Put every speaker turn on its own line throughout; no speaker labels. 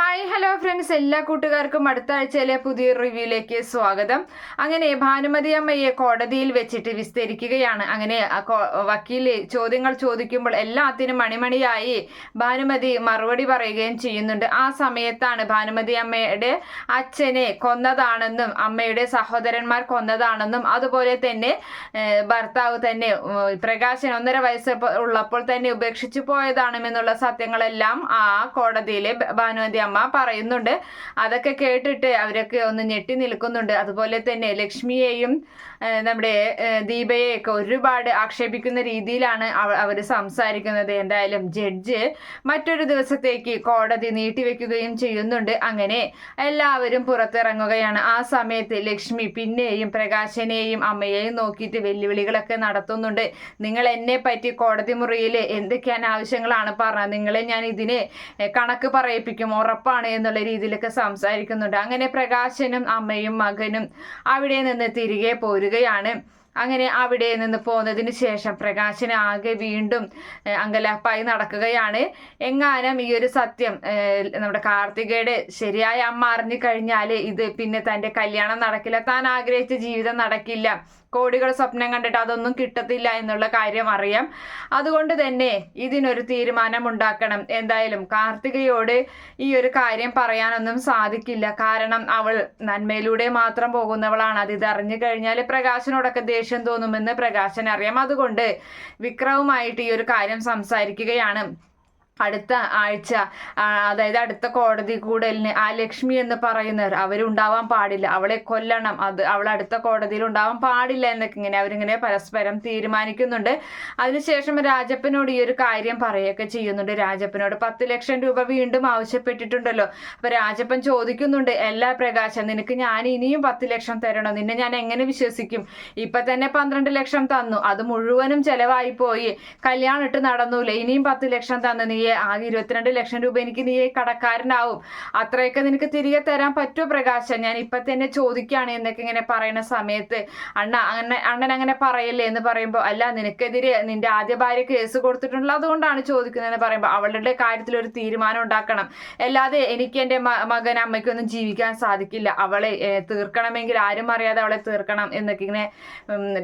Hi hello friends എല്ലാ കൂട്ടുകാർക്കും അടുത്ത ആഴ്ചയിലെ പുതിയ റിവ്യൂയിലേക്ക് സ്വാഗതം. അങ്ങനെ ഭാനുമതി അമ്മയെ കോടതിയിൽ വെച്ചിട്ട് വിസ്തരിക്കുകയാണ്. അങ്ങനെ വക്കീൽ ചോദ്യങ്ങൾ ചോദിക്കുമ്പോൾ എല്ലാത്തിനും മണിമണിയായി ഭാനുമതി മറുപടി പറയുകയും ചെയ്യുന്നുണ്ട്. ആ സമയത്താണ് ഭാനുമതി അമ്മയുടെ അച്ഛനെ കൊന്നതാണെന്നും അമ്മയുടെ സഹോദരന്മാർ കൊന്നതാണെന്നും അതുപോലെ തന്നെ ഭർത്താവ് തന്നെ പ്രകാശൻ ഒന്നര വയസ്സ് ഉള്ളപ്പോൾ തന്നെ ഉപേക്ഷിച്ചു പോയതാണെന്നുള്ള സത്യങ്ങളെല്ലാം ആ കോടതിയിലെ ഭാനുമതി അമ്മ പറയുന്നുണ്ട്. അതൊക്കെ കേട്ടിട്ട് അവരൊക്കെ ഒന്ന് ഞെട്ടി നിൽക്കുന്നുണ്ട്. അതുപോലെ തന്നെ ലക്ഷ്മിയെയും നമ്മുടെ ദീപയെയൊക്കെ ഒരുപാട് ആക്ഷേപിക്കുന്ന രീതിയിലാണ് അവർ സംസാരിക്കുന്നത്. എന്തായാലും ജഡ്ജ് മറ്റൊരു ദിവസത്തേക്ക് കോടതി നീട്ടിവെക്കുകയും ചെയ്യുന്നുണ്ട്. അങ്ങനെ എല്ലാവരും പുറത്തിറങ്ങുകയാണ്. ആ സമയത്ത് ലക്ഷ്മി പിന്നെയും പ്രകാശനെയും അമ്മയെയും നോക്കിയിട്ട് വെല്ലുവിളികളൊക്കെ നടത്തുന്നുണ്ട്. നിങ്ങൾ എന്നെ പറ്റി കോടതി മുറിയിൽ എന്തൊക്കെയാണ് ആവശ്യങ്ങളാണ് പറഞ്ഞത്? നിങ്ങളെ ഞാൻ ഇതിനെ കണക്ക് പറയിപ്പിക്കും ഉറപ്പാണ് എന്നുള്ള രീതിയിലൊക്കെ സംസാരിക്കുന്നുണ്ട്. അങ്ങനെ പ്രകാശനും അമ്മയും മകനും അവിടെ നിന്ന് തിരികെ പോരുകയാണ്. അങ്ങനെ അവിടെ നിന്ന് പോന്നതിന് ശേഷം പ്രകാശന് ആകെ വീണ്ടും അങ്കലാപ്പായി നടക്കുകയാണ്. എങ്ങാനും ഈ ഒരു സത്യം നമ്മുടെ കാർത്തികയുടെ ശരിയായ അമ്മ അറിഞ്ഞു കഴിഞ്ഞാൽ ഇത് പിന്നെ തന്റെ കല്യാണം നടക്കില്ല. താൻ ആഗ്രഹിച്ച ജീവിതം നടക്കില്ല. കോടികൾ സ്വപ്നം കണ്ടിട്ട് അതൊന്നും കിട്ടത്തില്ല എന്നുള്ള കാര്യം അറിയാം. അതുകൊണ്ട് തന്നെ ഇതിനൊരു തീരുമാനം ഉണ്ടാക്കണം എന്തായാലും കാർത്തികയോട് ഈ ഒരു കാര്യം പറയാനൊന്നും സാധിക്കില്ല. കാരണം അവൾ നന്മയിലൂടെ മാത്രം പോകുന്നവളാണ്. അത് ഇതറിഞ്ഞു കഴിഞ്ഞാൽ പ്രകാശനോടൊക്കെ ദേഷ്യം തോന്നുമെന്ന് പ്രകാശൻ അറിയാം അതുകൊണ്ട് വിക്രവുമായിട്ട് ഈ ഒരു കാര്യം സംസാരിക്കുകയാണ്. അടുത്ത ആഴ്ച അതായത് അടുത്ത കോടതി കൂടലിന് ആ ലക്ഷ്മി എന്ന് പറയുന്നവർ അവരുണ്ടാവാൻ പാടില്ല. അവളെ കൊല്ലണം. അത് അവൾ അടുത്ത കോടതിയിൽ ഉണ്ടാവാൻ പാടില്ല എന്നൊക്കെ ഇങ്ങനെ അവരിങ്ങനെ പരസ്പരം തീരുമാനിക്കുന്നുണ്ട്. അതിനുശേഷം രാജപ്പനോട് ഈ ഒരു കാര്യം പറയുകയൊക്കെ ചെയ്യുന്നുണ്ട്. രാജപ്പനോട് പത്ത് ലക്ഷം രൂപ വീണ്ടും ആവശ്യപ്പെട്ടിട്ടുണ്ടല്ലോ. അപ്പൊ രാജപ്പൻ ചോദിക്കുന്നുണ്ട് എല്ലാ പ്രകാശം നിനക്ക് ഞാൻ ഇനിയും പത്ത് ലക്ഷം തരണോ? നിന്നെ ഞാൻ എങ്ങനെ വിശ്വസിക്കും? ഇപ്പൊ തന്നെ പന്ത്രണ്ട് ലക്ഷം തന്നു. അത് മുഴുവനും ചെലവായി പോയി. കല്യാണം ഇട്ട് നടന്നൂല്ലേ ഇനിയും പത്ത് ലക്ഷം തന്നു. നീ ആകെ ഇരുപത്തിരണ്ട് ലക്ഷം രൂപ എനിക്ക് നീ കടക്കാരനാവും. അത്രയൊക്കെ നിനക്ക് തിരികെ തരാൻ പറ്റുമോ പ്രകാശ? ഞാൻ ഇപ്പൊ തന്നെ ചോദിക്കുകയാണ് എന്നൊക്കെ ഇങ്ങനെ പറയുന്ന സമയത്ത് അണ്ണ അങ്ങനെ അണ്ണൻ അങ്ങനെ പറയല്ലേ എന്ന് പറയുമ്പോൾ അല്ല നിനക്കെതിരെ നിന്റെ ആദ്യ ഭാര്യ കേസ് കൊടുത്തിട്ടുള്ള അതുകൊണ്ടാണ് ചോദിക്കുന്നതെന്ന് പറയുമ്പോൾ അവളുടെ കാര്യത്തിൽ ഒരു തീരുമാനം ഉണ്ടാക്കണം. അല്ലാതെ എനിക്ക് എന്റെ മകൻ അമ്മയ്ക്കൊന്നും ജീവിക്കാൻ സാധിക്കില്ല. അവളെ തീർക്കണമെങ്കിൽ ആരും അറിയാതെ അവളെ തീർക്കണം എന്നൊക്കെ ഇങ്ങനെ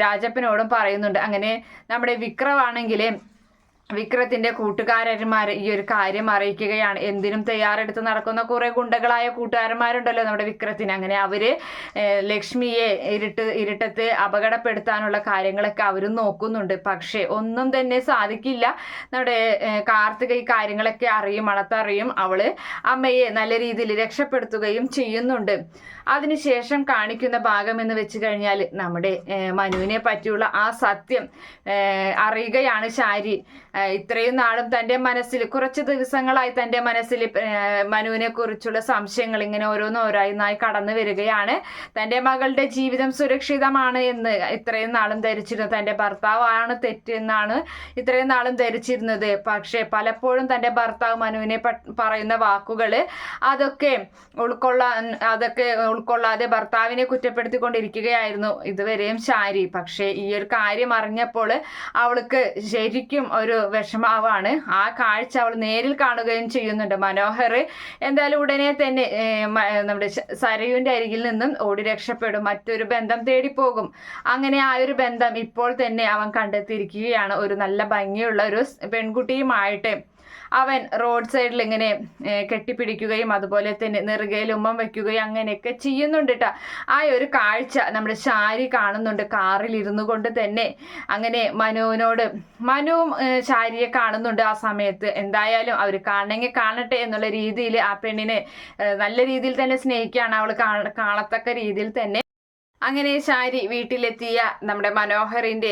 രാജപ്പനോടും പറയുന്നുണ്ട്. അങ്ങനെ നമ്മുടെ വിക്രമാണെങ്കിൽ വിക്രത്തിന്റെ കൂട്ടുകാരന്മാർ ഈ ഒരു കാര്യം അറിയിക്കുകയാണ്. എന്തിനും തയ്യാറെടുത്ത് നടക്കുന്ന കുറെ ഗുണ്ടകളായ കൂട്ടുകാരന്മാരുണ്ടല്ലോ നമ്മുടെ വിക്രത്തിന്. അങ്ങനെ അവർ ലക്ഷ്മിയെ ഇരുട്ട് ഇരുട്ടത്ത് അപകടപ്പെടുത്താനുള്ള കാര്യങ്ങളൊക്കെ അവരും നോക്കുന്നുണ്ട്. പക്ഷേ ഒന്നും തന്നെ സാധിക്കില്ല. നമ്മുടെ കാർത്തിക ഈ കാര്യങ്ങളൊക്കെ അറിയും അളത്തറിയും. അവൾ അമ്മയെ നല്ല രീതിയിൽ രക്ഷപ്പെടുത്തുകയും ചെയ്യുന്നുണ്ട്. അതിനുശേഷം കാണിക്കുന്ന ഭാഗം എന്ന് വെച്ച് കഴിഞ്ഞാൽ നമ്മുടെ മനുവിനെ പറ്റിയുള്ള ആ സത്യം അറിയുകയാണ് ശാരി. ഇത്രയും നാളും തന്റെ മനസ്സിൽ കുറച്ച് ദിവസങ്ങളായി തന്റെ മനസ്സിൽ മനുവിനെ കുറിച്ചുള്ള സംശയങ്ങൾ ഇങ്ങനെ ഓരോന്നോരോന്നായി കടന്നു വരികയാണ്. തന്റെ മകളുടെ ജീവിതം സുരക്ഷിതമാണ് എന്ന് ഇത്രയും നാളും ധരിച്ചിരുന്നത് തന്റെ ഭർത്താവാണ് തെറ്റെന്നാണ് ഇത്രയും നാളും ധരിച്ചിരുന്നത്. പക്ഷേ പലപ്പോഴും തന്റെ ഭർത്താവ് മനുവിനെ പറയുന്ന വാക്കുകൾ അതൊക്കെ ഉൾക്കൊള്ളാൻ അതൊക്കെ ഉൾക്കൊള്ളാതെ ഭർത്താവിനെ കുറ്റപ്പെടുത്തിക്കൊണ്ടിരിക്കുകയായിരുന്നു. ഇതുവരെയും ശാരി. പക്ഷേ ഈ ഒരു കാര്യം അറിഞ്ഞപ്പോൾ അവൾക്ക് ശരിക്കും ഒരു വിഷമാവാണ്. ആ കാഴ്ച അവൾ നേരിൽ കാണുകയും ചെയ്യുന്നുണ്ട്. മനോഹർ എന്തായാലും ഉടനെ തന്നെ നമ്മുടെ സരയുവിന്റെ അരികിൽ നിന്നും ഓടി രക്ഷപ്പെടും. മറ്റൊരു ബന്ധം തേടിപ്പോകും. അങ്ങനെ ആ ഒരു ബന്ധം ഇപ്പോൾ തന്നെ അവൻ കണ്ടെത്തിയിരിക്കുകയാണ്. ഒരു നല്ല ഭംഗിയുള്ള ഒരു പെൺകുട്ടിയുമായിട്ട്. അവൻ റോഡ് സൈഡിൽ ഇങ്ങനെ കെട്ടിപ്പിടിക്കുകയും അതുപോലെ തന്നെ നെറുകയിൽ ഉമ്മം വെക്കുകയും അങ്ങനെയൊക്കെ ചെയ്യുന്നുണ്ട് കേട്ടോ ആ ഒരു കാഴ്ച നമ്മുടെ ശാരി കാണുന്നുണ്ട് കാറിൽ ഇരുന്നു കൊണ്ട് തന്നെ. അങ്ങനെ മനുവിനോട് മനുവും ശാരിയെ കാണുന്നുണ്ട് ആ സമയത്ത്. എന്തായാലും അവർ കാണണമെങ്കിൽ കാണട്ടെ എന്നുള്ള രീതിയിൽ ആ പെണ്ണിനെ നല്ല രീതിയിൽ തന്നെ സ്നേഹിക്കുകയാണ് അവൾ കാണത്തക്ക രീതിയിൽ തന്നെ. അങ്ങനെ ശാരി വീട്ടിലെത്തിയ നമ്മുടെ മനോഹറിന്റെ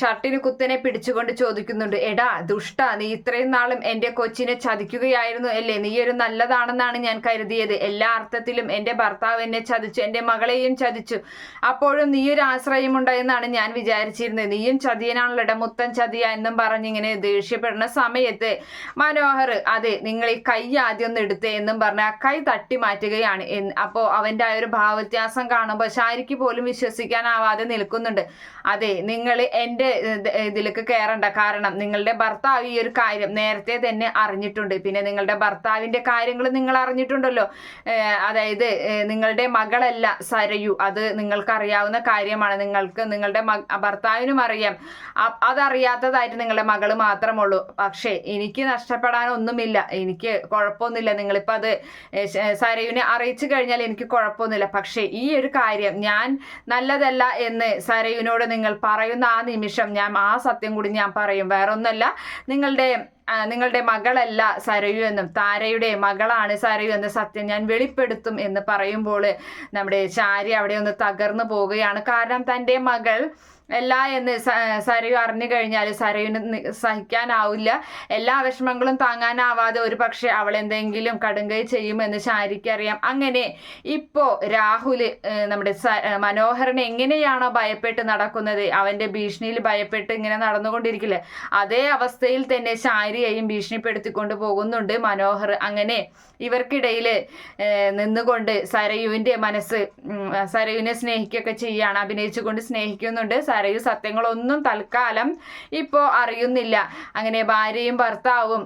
ഷർട്ടിന് കുത്തനെ പിടിച്ചുകൊണ്ട് ചോദിക്കുന്നുണ്ട് എടാ ദുഷ്ട നീ ഇത്രയും നാളും എന്റെ കൊച്ചിനെ ചതിക്കുകയായിരുന്നു അല്ലേ? നീ ഒരു നല്ലതാണെന്നാണ് ഞാൻ കരുതിയത്. എല്ലാ അർത്ഥത്തിലും എന്റെ ഭർത്താവ് എന്നെ ചതിച്ചു എന്റെ മകളെയും ചതിച്ചു. അപ്പോഴും നീ ഒരു ആശ്രയമുണ്ടായെന്നാണ് ഞാൻ വിചാരിച്ചിരുന്നത്. നീയും ചതിയനാണല്ലോ മുത്തൻ ചതിയ എന്നും പറഞ്ഞിങ്ങനെ ദേഷ്യപ്പെടുന്ന സമയത്ത് മനോഹർ അതെ നിങ്ങൾ ഈ കൈ ആദ്യം ഒന്ന് എടുത്തേ എന്നും പറഞ്ഞ് ആ കൈ തട്ടി മാറ്റുകയാണ്. അപ്പോ അപ്പോൾ അവന്റെ ആ ഒരു ഭാവവ്യത്യാസം കാണുമ്പോൾ ശാരിക്ക് ഭാര്യയ്ക്ക് പോലും വിശ്വസിക്കാനാവാതെ നിൽക്കുന്നുണ്ട്. അതെ നിങ്ങൾ എന്റെ ഇതിലേക്ക് കയറണ്ട. കാരണം നിങ്ങളുടെ ഭർത്താവ് ഈ ഒരു കാര്യം നേരത്തെ തന്നെ അറിഞ്ഞിട്ടുണ്ട്. പിന്നെ നിങ്ങളുടെ ഭർത്താവിന്റെ കാര്യങ്ങൾ നിങ്ങൾ അറിഞ്ഞിട്ടുണ്ടല്ലോ. അതായത് നിങ്ങളുടെ മകളല്ല സരയു. അത് നിങ്ങൾക്കറിയാവുന്ന കാര്യമാണ്. നിങ്ങൾക്ക് നിങ്ങളുടെ ഭർത്താവിനും അറിയാം. അതറിയാത്തതായിട്ട് നിങ്ങളുടെ മകൾ മാത്രമുള്ളൂ. പക്ഷേ എനിക്ക് നഷ്ടപ്പെടാനൊന്നുമില്ല. എനിക്ക് കുഴപ്പമൊന്നുമില്ല. നിങ്ങളിപ്പോൾ അത് സരയുവിനെ അറിയിച്ചു കഴിഞ്ഞാൽ എനിക്ക് കുഴപ്പമൊന്നുമില്ല. പക്ഷേ ഈ ഒരു കാര്യം ഞാൻ നല്ലതല്ല എന്ന് സരയുനോട് നിങ്ങൾ പറയുന്ന ആ നിമിഷം ഞാൻ ആ സത്യം കൂടി ഞാൻ പറയും. വേറൊന്നല്ല നിങ്ങളുടെ നിങ്ങളുടെ മകളല്ല സരയു എന്നും താരയുടെ മകളാണ് സരയു എന്ന സത്യം ഞാൻ വെളിപ്പെടുത്തും എന്ന് പറയുമ്പോൾ നമ്മുടെ ചാരി അവിടെ ഒന്ന് തകർന്നു പോവുകയാണ്. കാരണം തന്റെ മകൾ അല്ല എന്ന് സരയു അറിഞ്ഞു കഴിഞ്ഞാൽ സരയുന് സഹിക്കാനാവില്ല. എല്ലാ വിഷമങ്ങളും താങ്ങാനാവാതെ ഒരു പക്ഷെ അവൾ എന്തെങ്കിലും കടുങ്കൈ ചെയ്യുമെന്ന് ശാരിക്ക് അറിയാം അങ്ങനെ ഇപ്പോ രാഹുൽ നമ്മുടെ മനോഹരനെ എങ്ങനെയാണോ ഭയപ്പെട്ട് നടക്കുന്നത്? അവന്റെ ഭീഷണിയിൽ ഭയപ്പെട്ട് ഇങ്ങനെ നടന്നുകൊണ്ടിരിക്കില്ലേ? അതേ അവസ്ഥയിൽ തന്നെ ശാരിയെയും ഭീഷണിപ്പെടുത്തിക്കൊണ്ട് പോകുന്നുണ്ട് മനോഹർ. അങ്ങനെ ഇവർക്കിടയിൽ നിന്നുകൊണ്ട് സരയുവിന്റെ മനസ്സ് സരയുവിനെ സ്നേഹിക്കുകയൊക്കെ ചെയ്യാണ്. അഭിനയിച്ചുകൊണ്ട് സ്നേഹിക്കുന്നുണ്ട് സരയു സത്യങ്ങളൊന്നും തൽക്കാലം ഇപ്പോൾ അറിയുന്നില്ല. അങ്ങനെ ഭാര്യയും ഭർത്താവും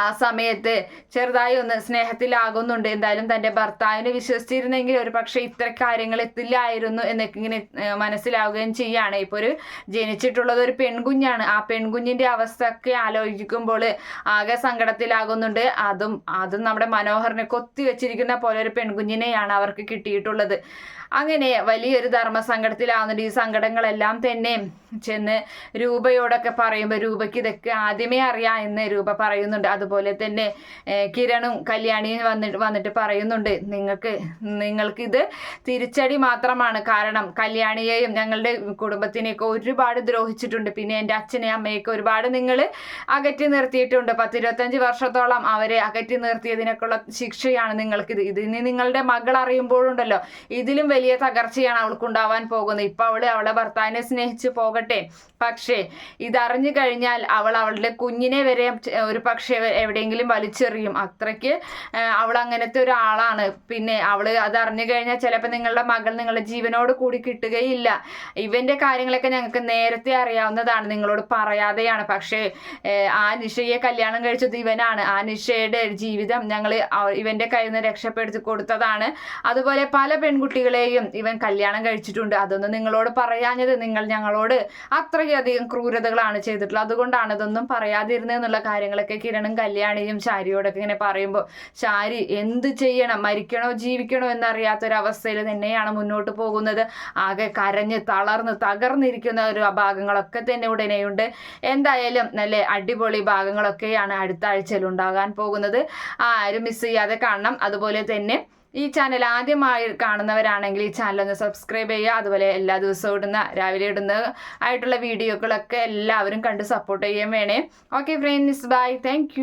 ആ സമയത്ത് ചെറുതായി ഒന്ന് സ്നേഹത്തിലാകുന്നുണ്ട്. എന്തായാലും തന്റെ ഭർത്താവിനെ വിശ്വസിച്ചിരുന്നെങ്കിൽ ഒരു പക്ഷേ ഇത്ര കാര്യങ്ങൾ എത്തില്ലായിരുന്നു എന്നൊക്കെ ഇങ്ങനെ മനസ്സിലാവുകയും ചെയ്യാണ്. ഇപ്പോൾ ഒരു ജനിച്ചിട്ടുള്ളത് ഒരു പെൺകുഞ്ഞാണ്. ആ പെൺകുഞ്ഞിന്റെ അവസ്ഥയൊക്കെ ആലോചിക്കുമ്പോൾ ആകെ സങ്കടത്തിലാകുന്നുണ്ട്. അതും അതും നമ്മുടെ മനോഹറിനെ കൊത്തി വെച്ചിരിക്കുന്ന പോലെ ഒരു പെൺകുഞ്ഞിനെയാണ് അവർക്ക് കിട്ടിയിട്ടുള്ളത്. അങ്ങനെ വലിയൊരു ധർമ്മസങ്കടത്തിലാവുന്നുണ്ട്. ഈ സങ്കടങ്ങളെല്ലാം തന്നെ ചെന്ന് രൂപയോടൊക്കെ പറയുമ്പോൾ രൂപയ്ക്ക് ഇതൊക്കെ ആദ്യമേ അറിയാം എന്ന് രൂപ പറയുന്നുണ്ട്. അതുപോലെ തന്നെ കിരണും കല്യാണിയും വന്നിട്ട് വന്നിട്ട് പറയുന്നുണ്ട്. നിങ്ങൾക്ക് നിങ്ങൾക്കിത് തിരിച്ചടി മാത്രമാണ്. കാരണം കല്യാണിയെയും ഞങ്ങളുടെ കുടുംബത്തിനെയൊക്കെ ഒരുപാട് ദ്രോഹിച്ചിട്ടുണ്ട്. പിന്നെ എന്റെ അച്ഛനെയും അമ്മയൊക്കെ ഒരുപാട് നിങ്ങൾ അകറ്റി നിർത്തിയിട്ടുണ്ട്. പത്തിരുപത്തഞ്ച് വർഷത്തോളം അവരെ അകറ്റി നിർത്തിയതിനൊക്കെയുള്ള ശിക്ഷയാണ് നിങ്ങൾക്കിത്. ഇതിന് നിങ്ങളുടെ മകൾ അറിയുമ്പോഴുണ്ടല്ലോ. ഇതിലും വലിയ തകർച്ചയാണ് അവൾക്ക് ഉണ്ടാവാൻ പോകുന്നത്. ഇപ്പൊ അവൾ അവളെ ഭർത്താവിനെ സ്നേഹിച്ച് പോകട്ടെ. പക്ഷേ ഇതറിഞ്ഞു കഴിഞ്ഞാൽ അവൾ അവളുടെ കുഞ്ഞിനെ വരെ ഒരു പക്ഷേ എവിടെയെങ്കിലും വലിച്ചെറിയും. അത്രയ്ക്ക് അവൾ അങ്ങനത്തെ ഒരാളാണ്. പിന്നെ അവൾ അത് അറിഞ്ഞു കഴിഞ്ഞാൽ ചിലപ്പോൾ നിങ്ങളുടെ മകൾ നിങ്ങളുടെ ജീവനോട് കൂടി കിട്ടുകയില്ല. ഇവന്റെ കാര്യങ്ങളൊക്കെ ഞങ്ങൾക്ക് നേരത്തെ അറിയാവുന്നതാണ്. നിങ്ങളോട് പറയാതെയാണ്. പക്ഷേ ആ നിഷയെ കല്യാണം കഴിച്ചത് ഇവനാണ്. ആ നിഷയുടെ ജീവിതം ഞങ്ങൾ ഇവന്റെ കയ്യിൽ നിന്ന് രക്ഷപ്പെടുത്തി കൊടുത്തതാണ്. അതുപോലെ പല പെൺകുട്ടികളെയും ഇവൻ കല്യാണം കഴിച്ചിട്ടുണ്ട്. അതൊന്നും നിങ്ങളോട് പറയാഞ്ഞത് നിങ്ങൾ ഞങ്ങളോട് അത്രയധികം ക്രൂരതകളാണ് ചെയ്തിട്ടുള്ളത്. അതുകൊണ്ടാണ് ഇതൊന്നും പറയാതിരുന്നതെന്നുള്ള കാര്യങ്ങളൊക്കെ കിരണും കല്യാണിയും ശാരിയോടൊക്കെ ഇങ്ങനെ പറയുമ്പോൾ ശാരി എന്ത് ചെയ്യണം? മരിക്കണോ? ജീവിക്കണോ? എന്നറിയാത്ത ഒരു അവസ്ഥയിൽ തന്നെയാണ് മുന്നോട്ട് പോകുന്നത്. ആകെ കരഞ്ഞ് തളർന്ന് തകർന്നിരിക്കുന്ന ഒരു ഭാഗങ്ങളൊക്കെ തന്നെ ഉടനെയുണ്ട്. എന്തായാലും നല്ല അടിപൊളി ഭാഗങ്ങളൊക്കെയാണ് അടുത്ത ആഴ്ചയിൽ ഉണ്ടാകാൻ പോകുന്നത്. ആരും മിസ് ചെയ്യാതെ കാണണം. അതുപോലെ തന്നെ ഈ ചാനൽ ആദ്യമായി കാണുന്നവരാണെങ്കിൽ ഈ ചാനൽ ഒന്ന് സബ്സ്ക്രൈബ് ചെയ്യുക. അതുപോലെ എല്ലാ ദിവസവും ഇടുന്ന രാവിലെ ഇടുന്ന ആയിട്ടുള്ള വീഡിയോകളൊക്കെ എല്ലാവരും കണ്ട് സപ്പോർട്ട് ചെയ്യാൻ വേണേ. Okay friends bye thank